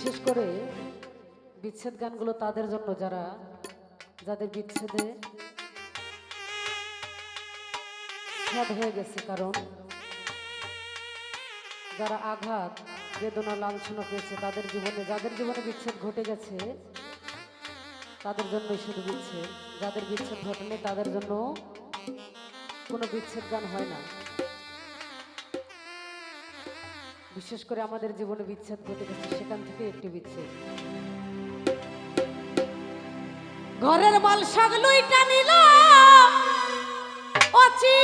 বিশেষ করে বিচ্ছেদ গানগুলো তাদের জন্য যারা, যাদের বিচ্ছেদে ছাদ হয়ে গেছে, কারণ যারা আঘাত, বেদনা, লাঞ্ছনা পেয়েছে তাদের জীবনে, যাদের জীবনে বিচ্ছেদ ঘটে গেছে, তাদের জন্যই শুধু বিচ্ছেদ। যাদের বিচ্ছেদ ঘটেনি, তাদের জন্য কোনো বিচ্ছেদ গান হয় না। বিশেষ করে আমাদের জীবনে বিচ্ছেদ ঘটে গেছে, সেখান থেকে একটি বিচ্ছেদ। ঘরের মাল সগলুইটা নিল অচি।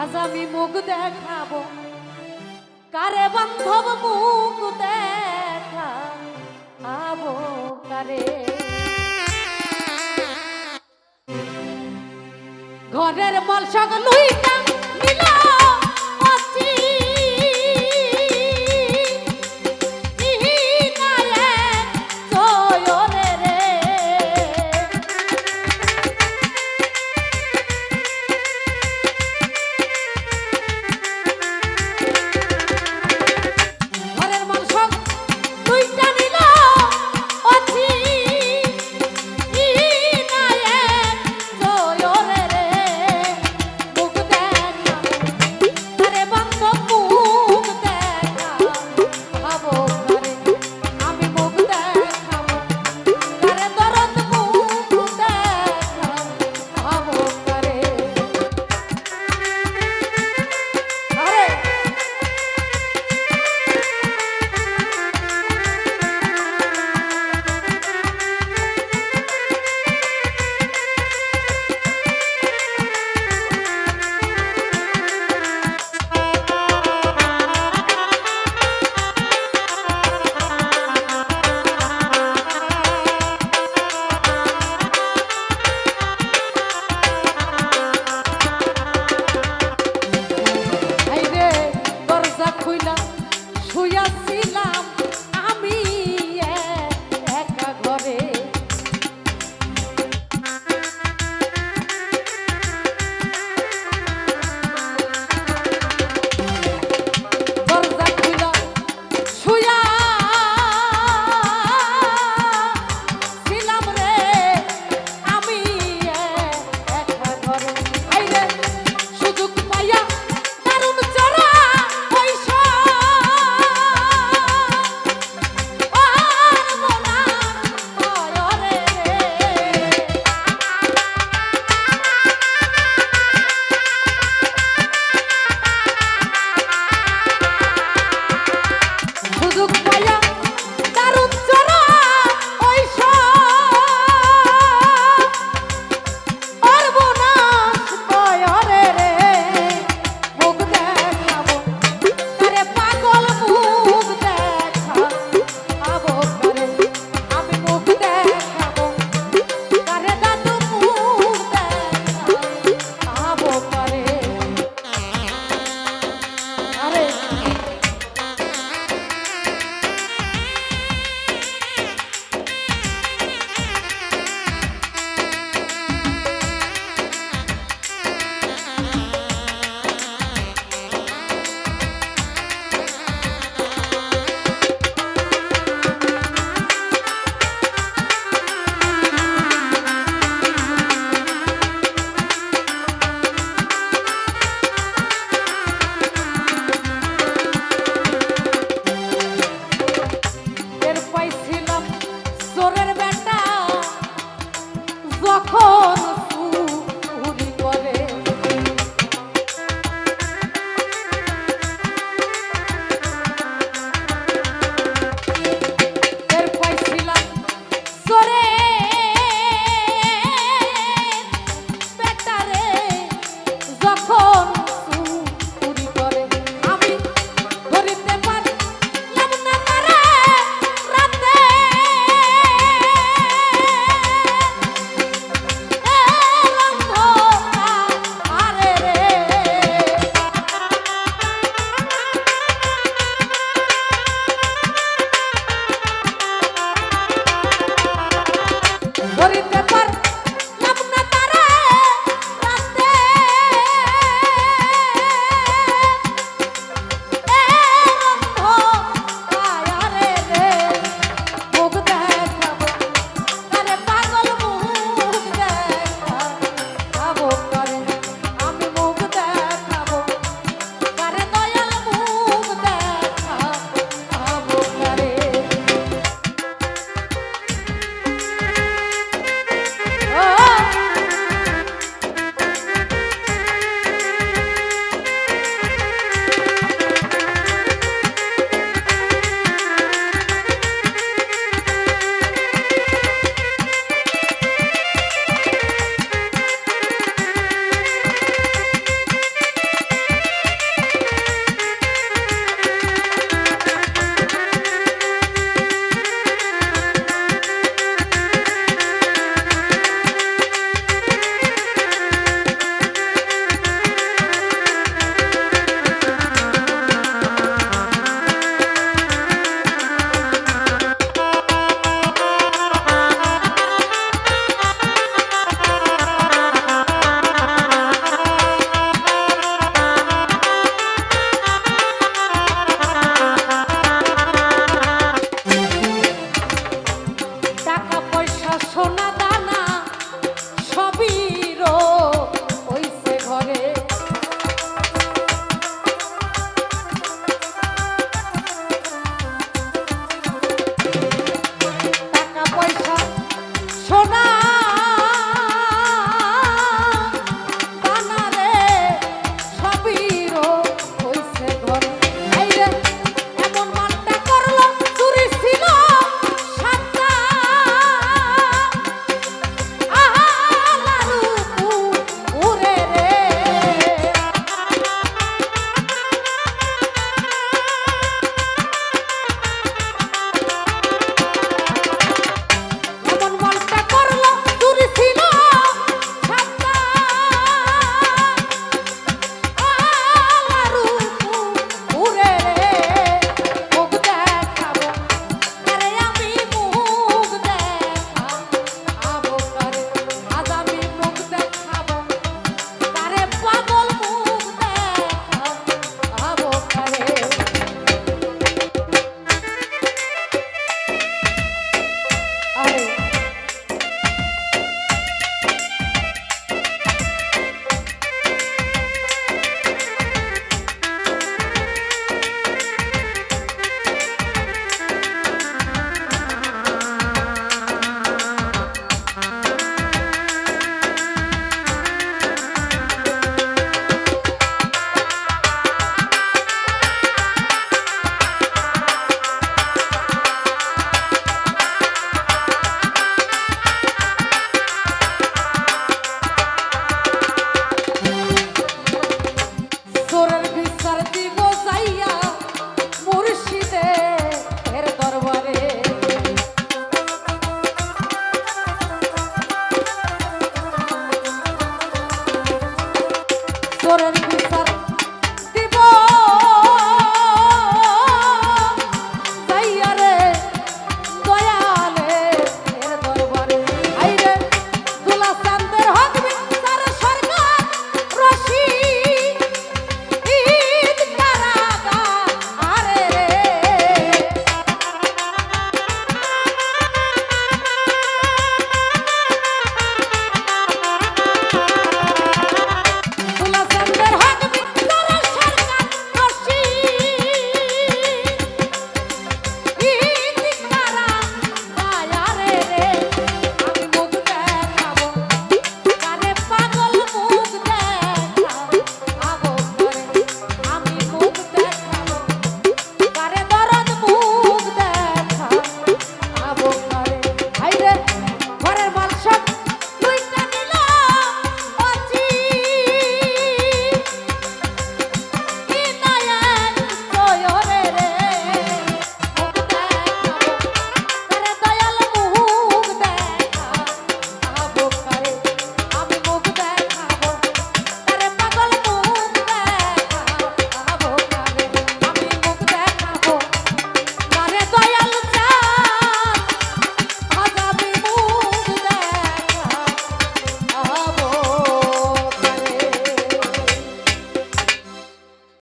আজ আমি মুখ দেখাবো কারে বান্ধব মুখ দেখা? আবো কারে? ঘরের মল সগলুইটা